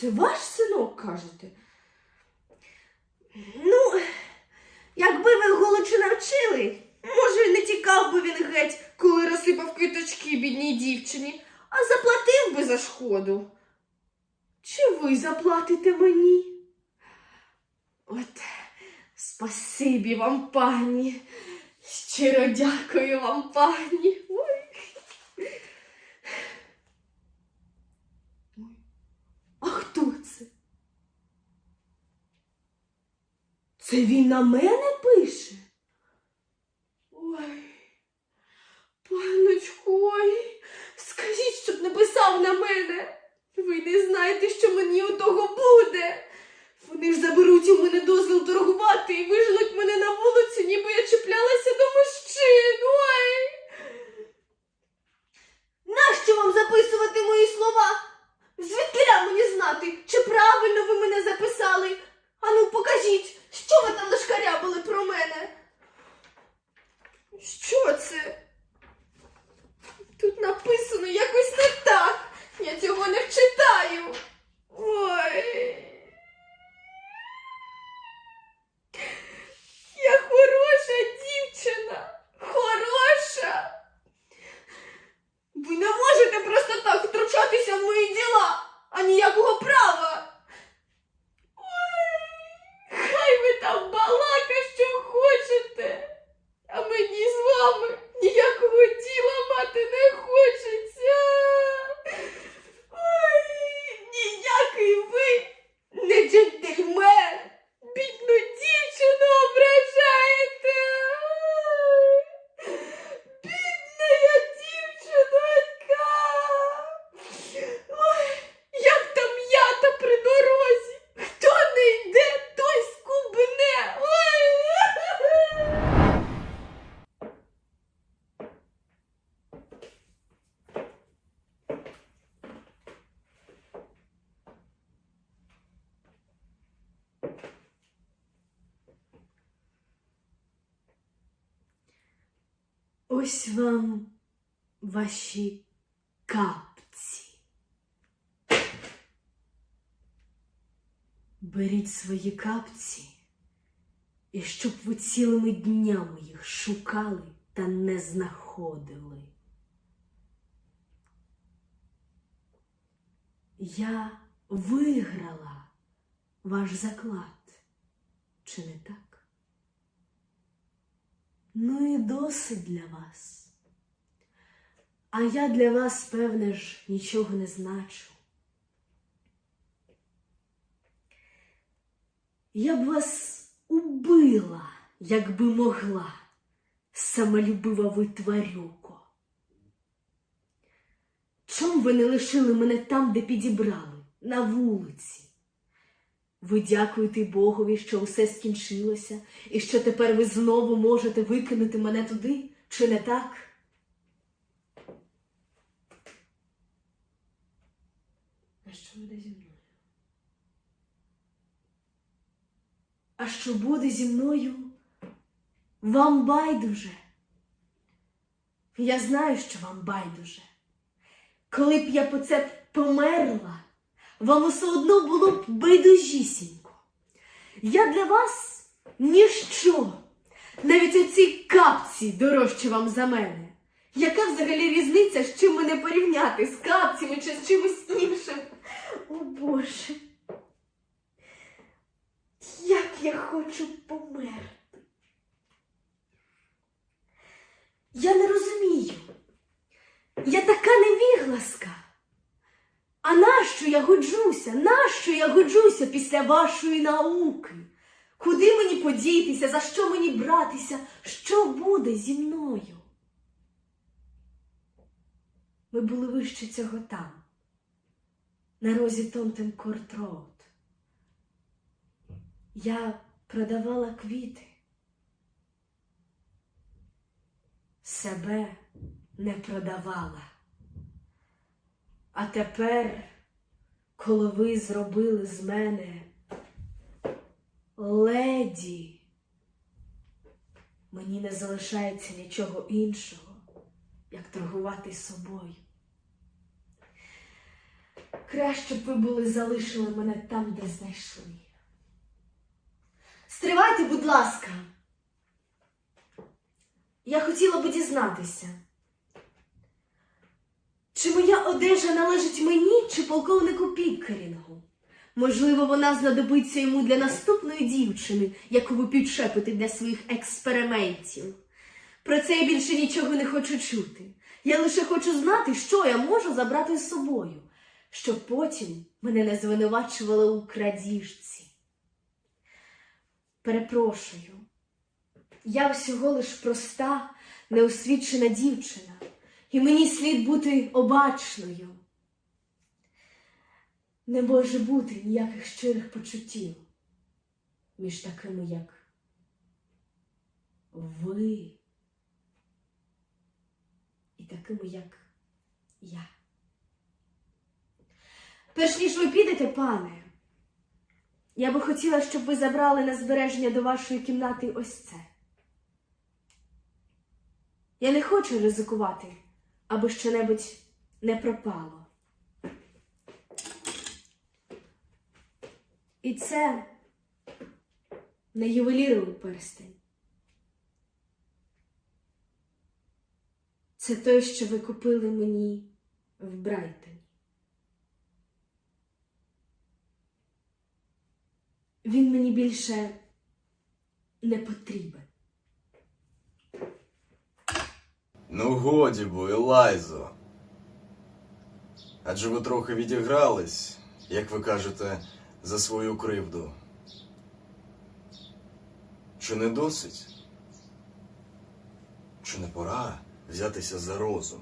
це ваш синок, кажете? Ну, якби ви голочу навчили, може, не тікав би він геть, коли розсипав квіточки бідній дівчині, а заплатив би за шкоду. Чи ви заплатите мені? От, спасибі вам, пані. Щиро дякую вам, пані. Ой. А хто це? Це він на мене пише? Ой, паночку, ой, скажіть, щоб не писав на мене. Ви не знаєте, що мені у того буде. Вони ж заберуть у мене дозвіл торгувати і виженуть мене на вулицю, ніби я чіплялася до мужчин. Ой. Нащо вам записувати мої слова? Звідкиля мені знати, чи правильно ви мене записали? Ану, покажіть, що ви там нашкарябили про мене? Що це? Тут написано якось не так. Я цього не вчитаю. Ой. Я хороша дівчина. Хороша. Ви не можете просто так втручатися в мої діла, а ніякого права. Ой, хай ви там балака, що хочете, а мені з вами ніякого діла мати не хочеться. Ой, ніякий ви не джентльмен. Бідну дівчину ображаєте. Ой, Бідна я дівчинка. Ой, як там ята при дорозі. Хто не йде, той скубне. Ой. Ось вам ваші капці. Беріть свої капці, і щоб ви цілими днями їх шукали та не знаходили. Я виграла ваш заклад, чи не так? Ну і досить для вас. А я для вас, певне ж, нічого не значу. Я б вас убила, якби могла, самолюбива ви тварюко. Чом ви не лишили мене там, де підібрали, на вулиці? Ви дякуєте Богові, що усе скінчилося, і що тепер ви знову можете викинути мене туди, чи не так? А що буде зі мною? А що буде зі мною? Вам байдуже. Я знаю, що вам байдуже. Коли б я по це померла, вам усе одно було б байдужісінько. Я для вас ніщо. Навіть оці капці дорожчі вам за мене. Яка взагалі різниця, з чим мене порівняти? З капцями чи з чимось іншим? О Боже. Як я хочу померти. Я не розумію. Я така невігласка. А нащо я годжуся? Нащо я годжуся після вашої науки? Куди мені подітися? За що мені братися? Що буде зі мною? Ми були вище цього там, на розі Тонтен Корт Роуд. Я продавала квіти. Себе не продавала. А тепер, коли ви зробили з мене леді, мені не залишається нічого іншого, як торгувати собою. Краще б ви були залишили мене там, де знайшли. Стривайте, будь ласка. Я хотіла би дізнатися, чи моя одежа належить мені чи полковнику Піккерінгу? Можливо, вона знадобиться йому для наступної дівчини, яку ви підшепите для своїх експериментів. Про це я більше нічого не хочу чути. Я лише хочу знати, що я можу забрати з собою, щоб потім мене не звинувачували у крадіжці. Перепрошую, я всього лиш проста, неосвічена дівчина, і мені слід бути обачною. Не може бути ніяких щирих почуттів між такими, як ви, такими, як я. Перш ніж ви підете, пане, я би хотіла, щоб ви забрали на збереження до вашої кімнати ось це. Я не хочу ризикувати, аби щонебудь не пропало. І це не ювеліровий перстень. Це той, що ви купили мені в Брайтоні. Він мені більше не потрібен. Ну, годі бо, Елайзо. Адже ви трохи відігрались, як ви кажете, за свою кривду. Чи не досить? Чи не пора взятися за розум?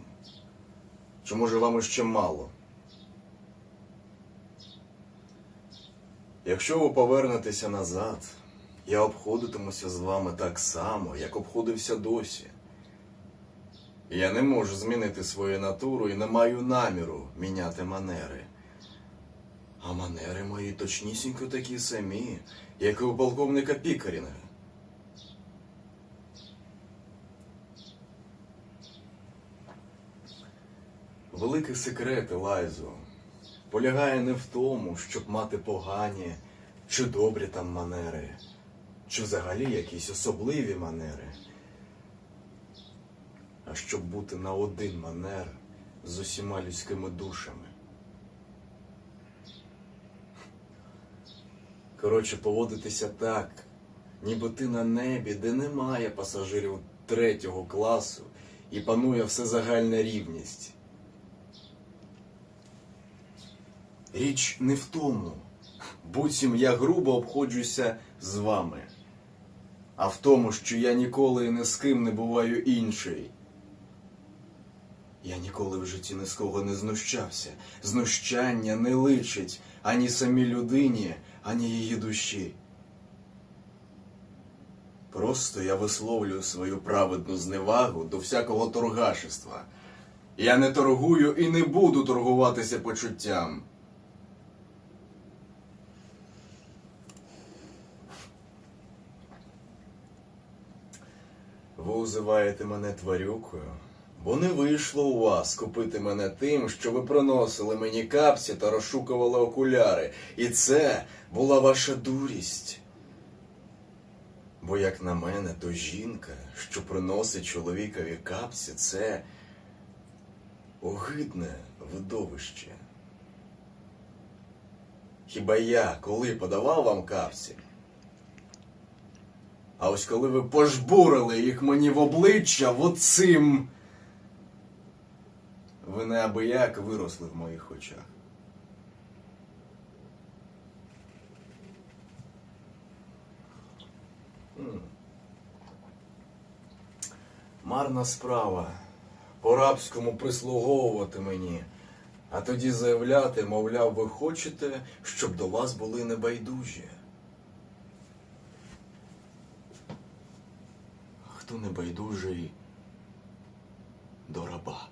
Чи може вам іще мало? Якщо ви повернетеся назад, я обходитимуся з вами так само, як обходився досі. Я не можу змінити свою натуру і не маю наміру міняти манери. А манери мої точнісінько такі самі, як і у полковника Пікарінга. Великий секрет, Елайзо, полягає не в тому, щоб мати погані чи добрі там манери, чи взагалі якісь особливі манери а щоб бути на один манер з усіма людськими душами. Коротше, поводитися так, ніби ти на небі, де немає пасажирів третього класу і панує всезагальна рівність. Річ не в тому, буцім я грубо обходжуся з вами, а в тому, що я ніколи і ні з ким не буваю інший. Я ніколи в житті ні з кого не знущався. Знущання не личить ані самій людині, ані її душі. Просто я висловлюю свою праведну зневагу до всякого торгашества. Я не торгую і не буду торгуватися почуттям. Ви узиваєте мене тварюкою, бо не вийшло у вас купити мене тим, що ви приносили мені капці та розшукували окуляри. І це була ваша дурість. Бо, як на мене, то жінка, що приносить чоловікові капці, це огидне видовище. Хіба я коли подавав вам капці? А ось коли ви пожбурили їх мені в обличчя оцим, ви неабияк виросли в моїх очах. Марна справа. По-рабському прислуговувати мені, а тоді заявляти, мовляв, ви хочете, щоб до вас були небайдужі. Хто небайдужий до раба?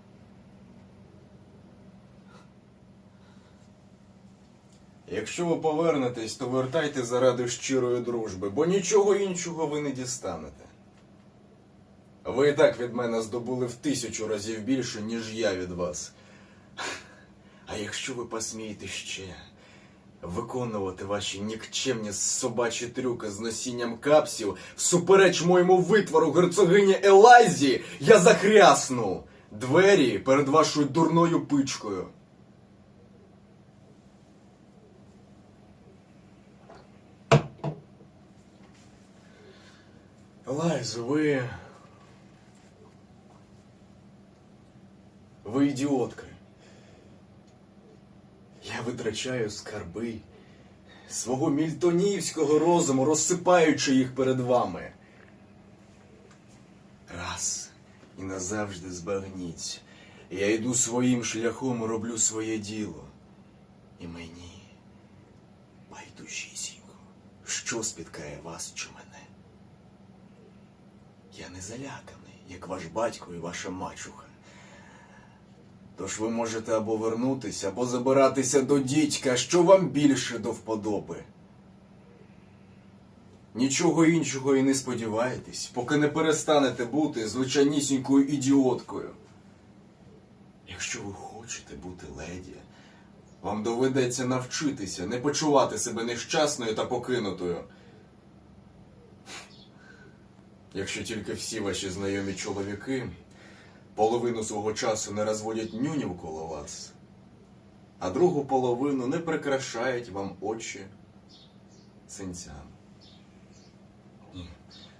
Якщо ви повернетесь, то вертайте заради щирої дружби, бо нічого іншого ви не дістанете. Ви і так від мене здобули в тисячу разів більше, ніж я від вас. А якщо ви посмієте ще виконувати ваші нікчемні собачі трюки з носінням капсів всупереч моєму витвору герцогині Елайзі, я захрясну двері перед вашою дурною пичкою. Елайзо, ви. Ви ідіотка. Витрачаю скарби свого мільтонівського розуму, розсипаючи їх перед вами. Раз і назавжди збагніть. Я йду своїм шляхом роблю своє діло. І мені байдужісінько, що спіткає вас чи мене. Я не заляканий, як ваш батько і ваша мачуха. Тож ви можете або вернутися, або забиратися до дідька, що вам більше до вподоби. Нічого іншого і не сподівайтесь, поки не перестанете бути звичайнісінькою ідіоткою. Якщо ви хочете бути леді, вам доведеться навчитися не почувати себе нещасною та покинутою. Якщо тільки всі ваші знайомі чоловіки половину свого часу не розводять нюнів коло вас, а другу половину не прикрашають вам очі синцями.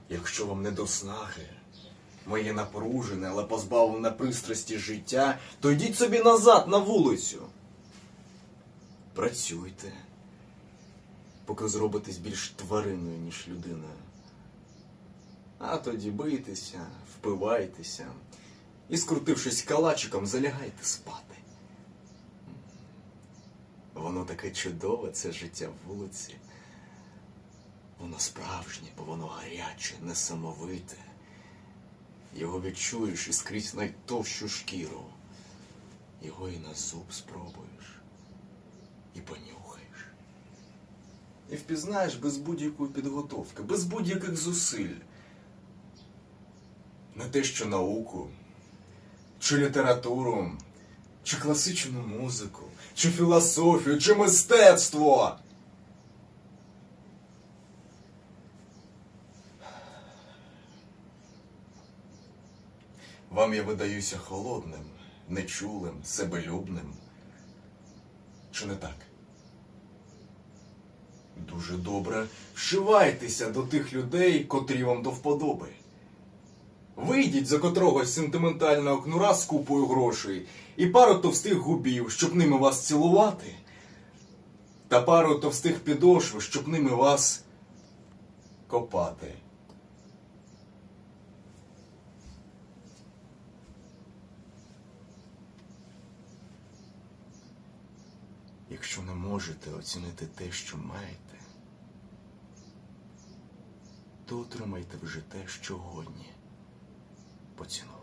Якщо вам не до снаги, моє напружене, але позбавлене пристрасті життя, то йдіть собі назад на вулицю. Працюйте, поки зробитесь більш тваринною, ніж людиною. А тоді бийтеся, впивайтеся і, скрутившись калачиком, залягайте спати. Воно таке чудове, це життя вулиці. Воно справжнє, бо воно гаряче, несамовите. Його відчуєш і скрізь найтовщу шкіру. Його і на зуб спробуєш, і понюхаєш. І впізнаєш без будь-якої підготовки, без будь-яких зусиль. Не те, що науку, чи літературу, чи класичну музику, чи філософію, чи мистецтво. Вам я видаюся холодним, нечулим, себелюбним. Чи не так? Дуже добре вшивайтеся до тих людей, котрі вам до вподоби. Вийдіть за котрогось сентиментального кнура з купою грошей і пару товстих губів, щоб ними вас цілувати, та пару товстих підошв, щоб ними вас копати. Якщо не можете оцінити те, що маєте, то отримайте вже те, що годні поцінувати.